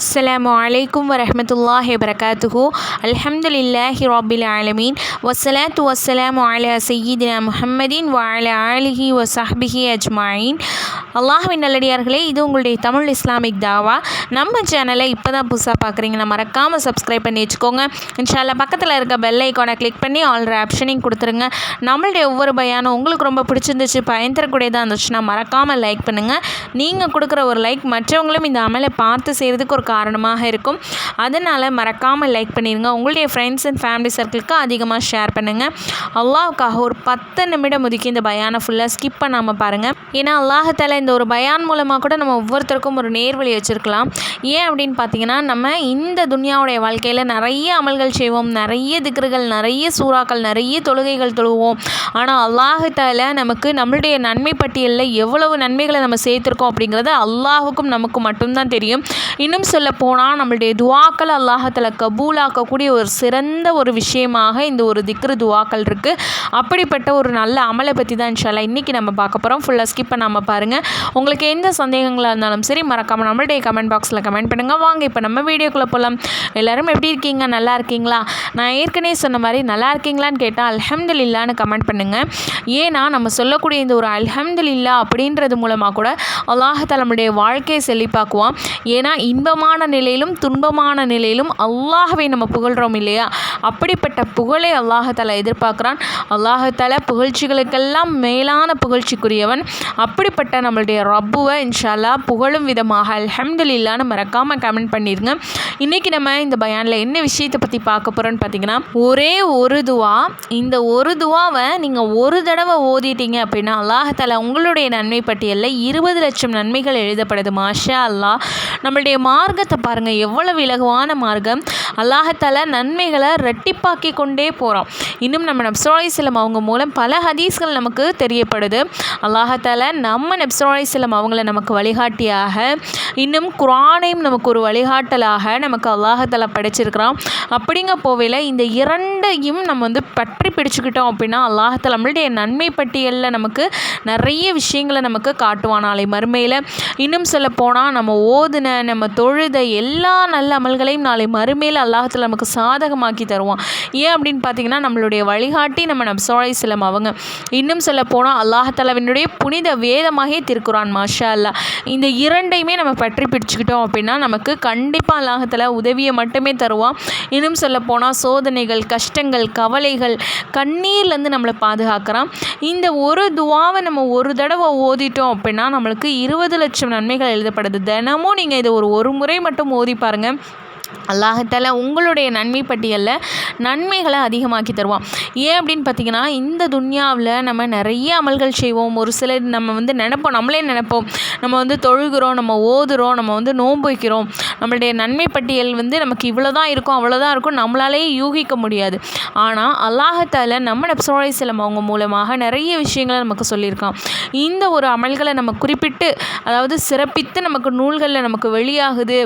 அஸ்லாம் வலைக்கம் வரமத்துல்லாஹி வரகாத்துஹு அல்ஹம்துலில்லாஹி ராபில் ஆலமீன். வசலாத்து வசலாம் அலா சையீதினா முஹம்மதின் வாழ ஆலிஹி வ சஹ்பிஹி அஜ்மாயின். அல்லாஹின் நல்லடியார்களே இது உங்களுடைய தமிழ் இஸ்லாமிக் தாவா. நம்ம சேனலை இப்போ தான் புதுசாக பார்க்குறீங்கன்னா மறக்காமல் சப்ஸ்கிரைப் பண்ணி வச்சுக்கோங்க. இன்ஷால்லா பக்கத்தில் இருக்க பெல் ஐக்கானை கிளிக் பண்ணி ஆல் ஆப்ஷனையும் கொடுத்துருங்க. நம்மளுடைய ஒவ்வொரு பயானும் உங்களுக்கு ரொம்ப பிடிச்சிருந்துச்சு பயன் தரக்கூடியதாக இருந்துச்சுன்னா மறக்காமல் லைக் பண்ணுங்கள் நீங்கள் கொடுக்குற ஒரு லைக் மற்றவங்களும் இந்த அமலை பார்த்து செய்கிறதுக்கு ஒரு காரணமாக இருக்கும். அதனால் மறக்காமல் லைக் பண்ணிடுங்க உங்களுடைய ஃப்ரெண்ட்ஸ் அண்ட் ஃபேமிலி சர்க்கிளுக்கு அதிகமாக ஷேர் பண்ணுங்கள் அல்லாவுக்காக ஒரு பத்து நிமிடம் ஒதுக்கி இந்த பயானை ஃபுல்லாக ஸ்கிப் பண்ணாமல் பாருங்கள் ஏன்னா அல்லாஹால இந்த ஒரு பயான் மூலமாக கூட நம்ம ஒவ்வொருத்தருக்கும் ஒரு நேர்வழி வச்சுருக்கலாம். ஏன் அப்படின்னு பார்த்தீங்கன்னா நம்ம இந்த துன்யாவுடைய வாழ்க்கையில் நிறைய அமல்கள் செய்வோம். நிறைய திக்ருகள் நிறைய சூறாக்கள் நிறைய தொழுகைகள் தொழுவோம். ஆனால் அல்லாஹால நமக்கு நம்மளுடைய நன்மை பட்டியலில் எவ்வளவு நன்மைகளை நம்ம சேர்த்துருக்கோம் அப்படிங்கிறது அல்லாஹுக்கும் நமக்கு மட்டும்தான் தெரியும். இன்னும் சொல்ல போனால் நம்மளுடைய துவாக்கள் அல்லாஹத்தில் கபூலாக்கக்கூடிய ஒரு சிறந்த ஒரு விஷயமாக இந்த ஒரு திக்ரு துவாக்கள் இருக்குது அப்படிப்பட்ட ஒரு நல்ல அமலை பற்றி தான் இன்ஷால்லா இன்றைக்கி நம்ம பார்க்க போகிறோம் ஃபுல்லாக ஸ்கிப் பண்ணாமல் பாருங்கள் உங்களுக்கு எந்த சந்தேகங்களாக இருந்தாலும் சரி மறக்காமல் நம்மளுடைய கமெண்ட் பாக்ஸில் கமெண்ட் பண்ணுங்கள் வாங்க இப்போ நம்ம வீடியோக்குள்ளே போகலாம் எல்லோரும் எப்படி இருக்கீங்க? நல்லா இருக்கீங்களா? நான் ஏற்கனவே சொன்ன மாதிரி நல்லா இருக்கீங்களான்னு கேட்டால் அல்ஹம்துலில்லான்னு கமெண்ட் பண்ணுங்கள் ஏன்னா நம்ம சொல்லக்கூடிய இந்த ஒரு அல்ஹம்துலில்லா அப்படின்றது மூலமாக கூட அல்லாஹ் நம்முடைய வாழ்க்கையை செழிப்பாக்குவான். ஏன்னா இன்பமான நிலையிலும் துன்பமான நிலையிலும் அல்லாஹவை நம்ம புகழ்கிறோம் இல்லையா? அப்படிப்பட்ட புகழை அல்லாஹால எதிர்பார்க்குறான். அல்லாஹால புகழ்ச்சிகளுக்கெல்லாம் மேலான புகழ்ச்சிக்குரியவன். அப்படிப்பட்ட நம்மளுடைய ரப்புவை இன்ஷால்லா புகழும் விதமாக அல்ஹம்துலில்லான்னு மறக்காமல் கமெண்ட் பண்ணிடுங்க இன்றைக்கி நம்ம இந்த பயானில் என்ன விஷயத்தை பற்றி பார்க்க போகிறோன்னு பார்த்தீங்கன்னா ஒரே ஒரு துவா. இந்த ஒரு துவாவை நீங்கள் ஒரு தடவை ஓதிட்டீங்க அப்படின்னா அல்லாஹால உங்களுடைய நன்மை பட்டியலில் இருபது லட்சம் நன்மைகள் எழுதப்படுது. மாஷா அல்லாஹ் நம்மளுடைய மார்க் மார்க்கத்தை பாருங்கள் எவ்வளவு இலகுவான மார்க்கம். அல்லாஹத்தால நன்மைகளை ரெட்டிப்பாக்கி கொண்டே போகிறோம் இன்னும் நம்ம நப்சராயிஸ்லம் அவங்க மூலம் பல ஹதீஸ்கள் நமக்கு தெரியப்படுது. அல்லாஹத்தால நம்ம நப்சராயிஸ்லம் அவங்கள நமக்கு வழிகாட்டியாக இன்னும் குரானையும் நமக்கு ஒரு வழிகாட்டலாக நமக்கு அல்லாஹத்தால படைச்சிருக்கிறான். அப்படிங்க போவையில் இந்த இரண்டையும் நம்ம வந்து பற்றி பிடிச்சுக்கிட்டோம் அப்படின்னா அல்லாஹால நம்மளுடைய நன்மை பட்டியலில் நமக்கு நிறைய விஷயங்களை நமக்கு காட்டுவான். நாளை மறுமையில் இன்னும் சொல்ல போனால் நம்ம ஓதுன நம்ம தொழுத எல்லா நல்ல அமல்களையும் நாளை மறுமையில் அல்லாஹத்தில் நமக்கு சாதகமாக்கி தருவான். ஏன் அப்படின்னு பார்த்தீங்கன்னா நம்மளுடைய வழிகாட்டி நம்ம நப்சோலை சிலம் அவங்க. இன்னும் சொல்ல போனால் அல்லாஹாலவினுடைய புனித வேதமாகவே திருக்குறான் மாஷா அல்லா இந்த இரண்டையுமே நம்ம பற்றி பிடிச்சிக்கிட்டோம் அப்படின்னா நமக்கு கண்டிப்பாக அல்லாஹத்தில் உதவியை மட்டுமே தருவான். இன்னும் சொல்ல போனால் சோதனைகள் கஷ்டங்கள் கவலைகள் கண்ணீர்லேருந்து நம்மளை பாதுகாக்கிறான். இந்த ஒரு துவாவை நம்ம ஒரு தடவை ஓதிட்டோம் அப்படின்னா நம்மளுக்கு இருபது லட்சம் நன்மைகள் எழுதப்படுது. தினமும் நீங்கள் இதை ஒரு ஒரு முறை மட்டும் ஓதி பாருங்கள் அல்லாஹத்தால உங்களுடைய நன்மை பட்டியலில் நன்மைகளை அதிகமாக்கி தருவான். ஏன் அப்படின்னு பார்த்தீங்கன்னா இந்த துன்யாவில் நம்ம நிறைய அமல்கள் செய்வோம். ஒரு சிலர் நம்ம வந்து நினைப்போம் நம்மளே நினைப்போம். நம்ம வந்து தொழுகிறோம் நம்ம ஓதுறோம் நம்ம வந்து நோன்பு வைக்கிறோம். நம்மளுடைய நன்மை பட்டியல் வந்து நமக்கு இவ்வளோ தான் இருக்கும் அவ்வளோதான் இருக்கும் நம்மளாலேயே யூகிக்க முடியாது. ஆனால் அல்லாஹத்தால் நம்ம நப்சோலை செல்லம் அவங்க மூலமாக நிறைய விஷயங்களை நமக்கு சொல்லியிருக்கான். இந்த ஒரு அமல்களை நம்ம குறிப்பிட்டு அதாவது சிறப்பித்து நமக்கு நூல்களில் நமக்கு வெளியாகுது.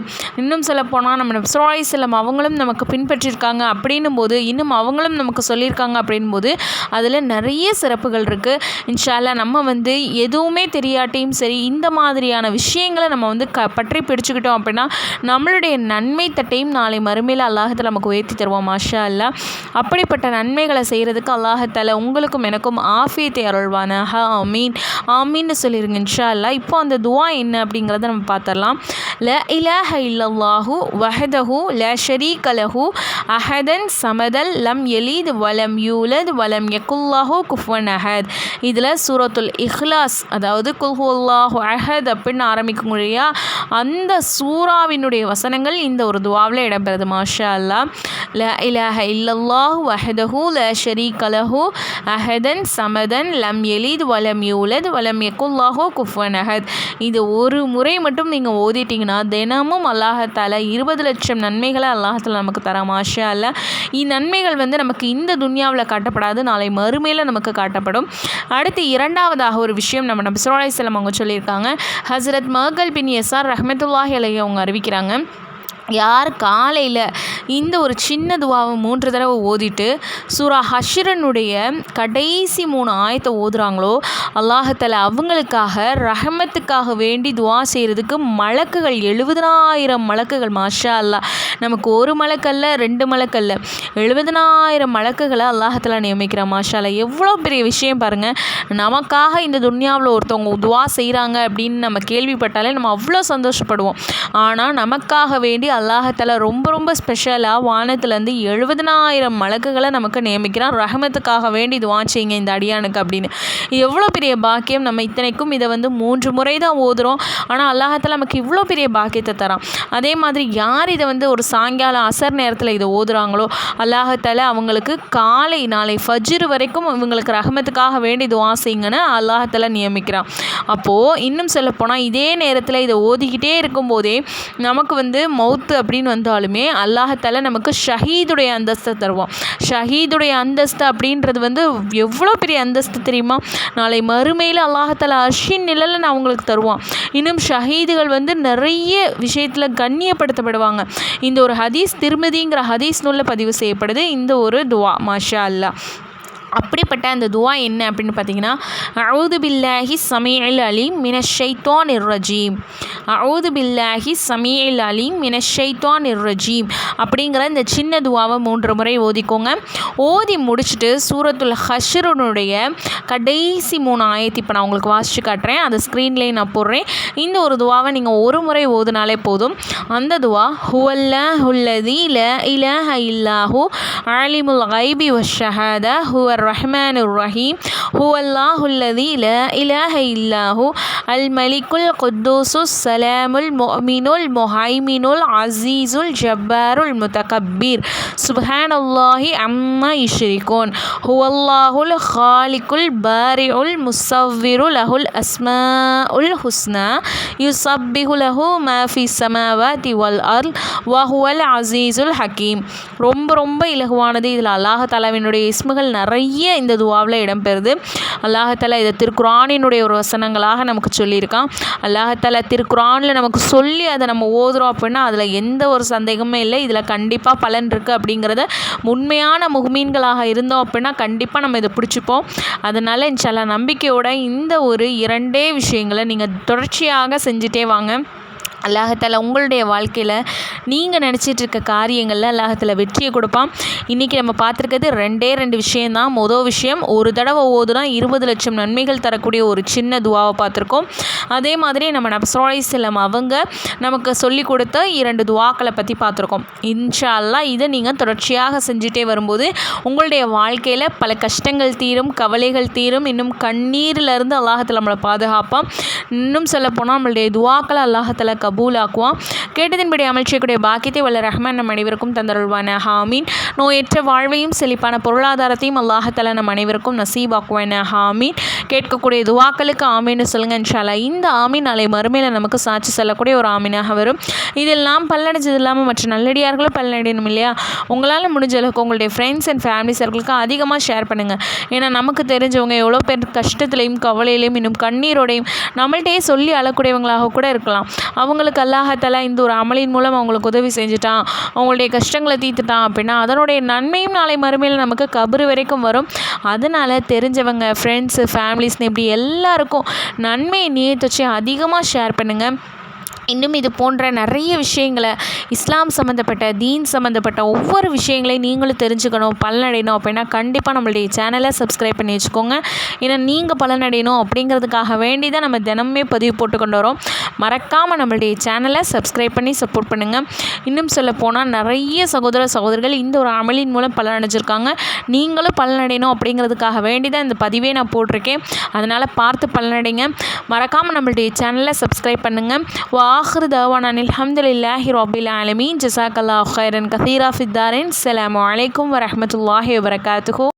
இன்னும் சொல்லப்போனால் நம்ம நப்சோலை செல்லம் அவங்களும் நமக்கு பின்பற்றியிருக்காங்க அப்படின்னும் போது இன்னும் அவங்களும் நமக்கு சொல்லியிருக்காங்க அப்படின் போது அதில் நிறைய சிறப்புகள் இருக்குது இன்ஷால்லா நம்ம வந்து எதுவுமே தெரியாட்டியும் சரி இந்த மாதிரியான விஷயங்களை நம்ம வந்து க பற்றி பிடிச்சிக்கிட்டோம் அப்படின்னா நம்மளுடைய நன்மை தட்டையும் நாளை மறுமையில் அல்லாஹத்தில் நமக்கு உயர்த்தி தருவோம் மாஷா அல்லா அப்படிப்பட்ட நன்மைகளை செய்கிறதுக்கு அல்லாஹத்தால் உங்களுக்கும் எனக்கும் ஆஃபியத்தை அருள்வானாக. ஆமீன். ஆமீன்னு சொல்லிடுங்க இன்ஷா அல்லா இப்போ அந்த துவா என்ன அப்படிங்கிறத நம்ம பார்த்துடலாம் ல இலஹ இல்லல்லாஹு வஹதஹு ல ஷரீக அஹதன் சமதல் லம் எலீத் வலம் யூலத் வலம் யக்குல்லாஹு குஃபன் அஹத். இதில் சூரத்துல் இஹ்லாஸ் அதாவது குல்ஹுல்லாஹு அஹத் அப்படின்னு ஆரம்பிக்கும் இல்லையா அந்த சூறாவினுடைய வசனங்கள் இந்த ஒரு துவாவில் இடம்பெறுது. மாஷா அல்லா ல இலஹ இல்லல்லாஹ் வஹதஹு ல ஷரி லஹு அஹதன் சமதன் லம் எலீத் வலம் யூலத் வலம் எக்குல்லாஹோ குஃபன் அஹத். இது ஒரு முறை மட்டும் நீங்கள் ஓதிட்டிங்கன்னா தினமும் அல்லாஹத்தால இருபது லட்சம் நன்மைகளை அல்லாஹத்தில் நமக்கு தர. மாஷா அல்ல இந்நன்மைகள் வந்து நமக்கு இந்த துன்யாவில் காட்டப்படாது நாளை மறுமையில் நமக்கு காட்டப்படும். அடுத்து இரண்டாவதாக ஒரு விஷயம் நம்ம நம்ம செல்லம் அவங்க சொல்லியிருக்காங்க. ஹசரத் மகல் பின் எஸ்ஆர் ரஹமத்துல்லாஹி அலையை அவங்க அறிவிக்கிறாங்க. சொல்கிறாங்க யார் காலையில் இந்த ஒரு சின்ன துவாவை மூன்று தடவை ஓதிட்டு சூரா ஹஷ்ரனுடைய கடைசி மூணு ஆயத்தை ஓதுறாங்களோ அல்லாஹத்தில் அவங்களுக்காக ரஹமத்துக்காக வேண்டி துவா செய்கிறதுக்கு மலக்குகள் எழுபதனாயிரம் மலக்குகள் மாஷா அல்லா நமக்கு ஒரு மலக்கல்ல ரெண்டு மலக்கல்ல. எழுபதனாயிரம் மலக்குகளை அல்லாஹத்தில் நியமிக்கிற மாஷா அல்லா எவ்வளோ பெரிய விஷயம் பாருங்கள் நமக்காக இந்த துன்யாவில் ஒருத்தவங்க துவா செய்கிறாங்க அப்படின்னு நம்ம கேள்விப்பட்டாலே நம்ம அவ்வளோ சந்தோஷப்படுவோம். ஆனால் நமக்காக வேண்டி அல்லாஹத்தால் ரொம்ப ரொம்ப ஸ்பெஷலாக வானத்துலேருந்து எழுபதனாயிரம் மலக்குகளை நமக்கு நியமிக்கிறான். ரஹமத்துக்காக வேண்டி இது வாச்சிங்க இந்த அடியானுக்கு அப்படின்னு. எவ்வளோ பெரிய பாக்கியம் நம்ம இத்தனைக்கும் இதை வந்து மூன்று முறை தான் ஓதுறோம். ஆனால் அல்லாஹத்தில் நமக்கு இவ்வளோ பெரிய பாக்கியத்தை தரான். அதே மாதிரி யார் இதை வந்து ஒரு சாயங்காலம் அசர் நேரத்தில் இதை ஓதுறாங்களோ அல்லாஹத்தால அவங்களுக்கு காலை நாளை ஃபஜ்ரு வரைக்கும் இவங்களுக்கு ரஹமத்துக்காக வேண்டி துவா செய்யுங்கன்னு அல்லாஹத்தால நியமிக்கிறான். அப்போது இன்னும் சொல்லப்போனால் இதே நேரத்தில் இதை ஓதிக்கிட்டே இருக்கும்போதே நமக்கு வந்து மௌத்து அப்படின்னு வந்தாலுமே அல்லாஹத்தால நமக்கு ஷஹீதுடைய அந்தஸ்தை தருவான். ஷஹீதுடைய அந்தஸ்து அப்படின்றது வந்து எவ்வளோ பெரிய அந்தஸ்து தெரியுமா? நாளை மறுமையில் அல்லாஹத்தால அஷின் நிழலில் நான் அவங்களுக்கு தருவான். இன்னும் ஷஹீதுகள் வந்து நிறைய விஷயத்தில் கண்ணியப்படுத்தப்படுவாங்க. இந்த ஒரு ஹதீஸ் திருமதிங்கிற ஹதீஸ் நூலில் பதிவு செய்யப்படுது. இந்த ஒரு துவா மாஷா அல்லா அப்படிப்பட்ட அந்த துவா என்ன அப்படின்னு பார்த்தீங்கன்னா அவுது பில்லாஹி சமீல் அலீம் மினஷைத்தான் இர்ரஜீம் அவுது பில்லாஹி சமீல் அலீம் மினஷைத்தான் இர்ரஜீம் அப்படிங்கிற இந்த சின்ன துவாவை மூன்று முறை ஓதிக்கோங்க. ஓதி முடிச்சுட்டு சூரத்துல் ஹஷருனுடைய கடைசி மூணு ஆயத்தி இப்போ நான் உங்களுக்கு வாசித்து காட்டுறேன். அந்த ஸ்க்ரீன்லேயே நான் போடுறேன். இந்த ஒரு துவாவை நீங்கள் ஒரு முறை ஓதுனாலே போதும். அந்த துவா ஹுவல்ல ஹுல்லதி ல இலஹ இல்லாஹு ஆலிமுல் ஐபி வஷஹாத ஹுவர் الرحمن الرحيم هو الله الذي لا إله إلا هو الملك القدوس السلام المؤمن المهيمن العزيز الجبار المتكبر سبحان الله عما يشركون هو الله الخالق البارئ المصور له الأسماء الحسنى يسبح له ما في السماوات والأرض وهو العزيز الحكيم ரொம்ப ரொம்ப இலகுவானது இதில் அல்லாஹ் தலைவனுடைய இஸ்முகள் நிறைய நிறைய இந்த துவாவில் இடம்பெறுது. அல்லாஹால இதை திருக்குறானினுடைய ஒரு வசனங்களாக நமக்கு சொல்லியிருக்கான். அல்லாஹால திருக்குறானில் நமக்கு சொல்லி அதை நம்ம ஓதுறோம் அப்படின்னா அதில் எந்த ஒரு சந்தேகமே இல்லை. இதில் கண்டிப்பாக பலன் இருக்குது அப்படிங்கிறத உண்மையான முகமீன்களாக இருந்தோம் அப்படின்னா கண்டிப்பாக நம்ம இதை பிடிச்சிப்போம். அதனால் இன்ஷால்லா நம்பிக்கையோட இந்த ஒரு இரண்டே விஷயங்களை நீங்கள் தொடர்ச்சியாக செஞ்சுட்டே வாங்க. அல்லாஹத்தால உங்களுடைய வாழ்க்கையில் நீங்கள் நினச்சிட்டு இருக்க காரியங்களில் அல்லாஹத்தில் வெற்றியை கொடுப்பான். இன்றைக்கி நம்ம பார்த்துருக்கிறது ரெண்டே ரெண்டு விஷயந்தான் மொதல் விஷயம் ஒரு தடவை ஓதுனா இருபது லட்சம் நன்மைகள் தரக்கூடிய ஒரு சின்ன துவாவை பார்த்துருக்கோம். அதே மாதிரி நம்ம நப்சரோலை செல்லம் அவங்க நமக்கு சொல்லி கொடுத்த இரண்டு துவாக்களை பற்றி பார்த்துருக்கோம். இன்ஷா அல்லா இதை நீங்கள் தொடர்ச்சியாக செஞ்சுட்டே வரும்போது உங்களுடைய வாழ்க்கையில் பல கஷ்டங்கள் தீரும் கவலைகள் தீரும். இன்னும் கண்ணீரிலிருந்து அல்லாஹத்தில் நம்மளை பாதுகாப்பான். இன்னும் சொல்லப்போனால் நம்மளுடைய துவாக்களை அல்லாஹத்தில் கபூலாக்குவான். கேட்டதின்படி அமல் செய்யக்கூடிய பாக்கியத்தை வல்ல ரஹ்மான் நம் அனைவருக்கும் தந்தருள்வான ஹாமீன் நோயற்ற வாழ்வையும் செழிப்பான பொருளாதாரத்தையும் அல்லாஹத்தலா நம் அனைவருக்கும் நசீபாக்குவான ஹாமீன் கேட்கக்கூடிய துவாக்களுக்கு ஆமீன்னு சொல்லுங்க இன்ஷாலா இந்த ஆமீன் நாளை மறுமையில் நமக்கு சாட்சி சொல்லக்கூடிய ஒரு ஆமீனாக வரும். இதில் நாம் பல்லடைஞ்சது இல்லாமல் மற்ற நல்லடியார்களும் பல்லடையணும் இல்லையா? உங்களால் முடிஞ்ச அளவுக்கு உங்களுடைய ஃப்ரெண்ட்ஸ் அண்ட் ஃபேமிலி சர்க்கிளுக்கு அதிகமாக ஷேர் பண்ணுங்கள் ஏன்னா நமக்கு தெரிஞ்சவங்க எவ்வளோ பேர் கஷ்டத்துலையும் கவலையிலையும் இன்னும் கண்ணீரோடையும் நம்மள்கிட்டயே சொல்லி அழக்கூடியவங்களாக கூட இருக்கலாம். அவங்க அவங்களுக்கு அல்லாஹால இந்த ஒரு அமலின் மூலம் அவங்களுக்கு உதவி செஞ்சுட்டான். அவங்களுடைய கஷ்டங்களை தீர்த்துட்டான் அப்படின்னா அதனுடைய நன்மையும் நாளை மறுமையில் நமக்கு கபரு வரைக்கும் வரும். அதனால் தெரிஞ்சவங்க ஃப்ரெண்ட்ஸு ஃபேமிலிஸ்னு இப்படி எல்லாருக்கும் நன்மையை நியத்து வச்சு அதிகமாக ஷேர் பண்ணுங்கள் இன்னும் இது போன்ற நிறைய விஷயங்களை இஸ்லாம் சம்மந்தப்பட்ட தீன் சம்மந்தப்பட்ட ஒவ்வொரு விஷயங்களையும் நீங்களும் தெரிஞ்சுக்கணும் பலனடையணும் அப்படின்னா கண்டிப்பாக நம்மளுடைய சேனலை சப்ஸ்கிரைப் பண்ணி வச்சுக்கோங்க. ஏன்னா நீங்கள் பலனடையணும் அப்படிங்கிறதுக்காக வேண்டி தான் நம்ம தினமே பதிவு போட்டு கொண்டு வரோம். மறக்காமல் நம்மளுடைய சேனலை சப்ஸ்கிரைப் பண்ணி சப்போர்ட் பண்ணுங்கள் இன்னும் சொல்ல போனால் நிறைய சகோதர சகோதரிகள் இந்த ஒரு அமலின் மூலம் பலனடைஞ்சிருக்காங்க. நீங்களும் பலனடையணும் அப்படிங்கிறதுக்காக வேண்டி தான் இந்த பதிவே நான் போட்டிருக்கேன். அதனால் பார்த்து பலனடைங்க. மறக்காமல் நம்மளுடைய சேனலை சப்ஸ்கிரைப் பண்ணுங்கள் வா وآخر دعوانا الحمد لله رب العالمين. جزاك الله خيرا كثيرا في الدارين. السلام عليكم ورحمة الله وبركاته.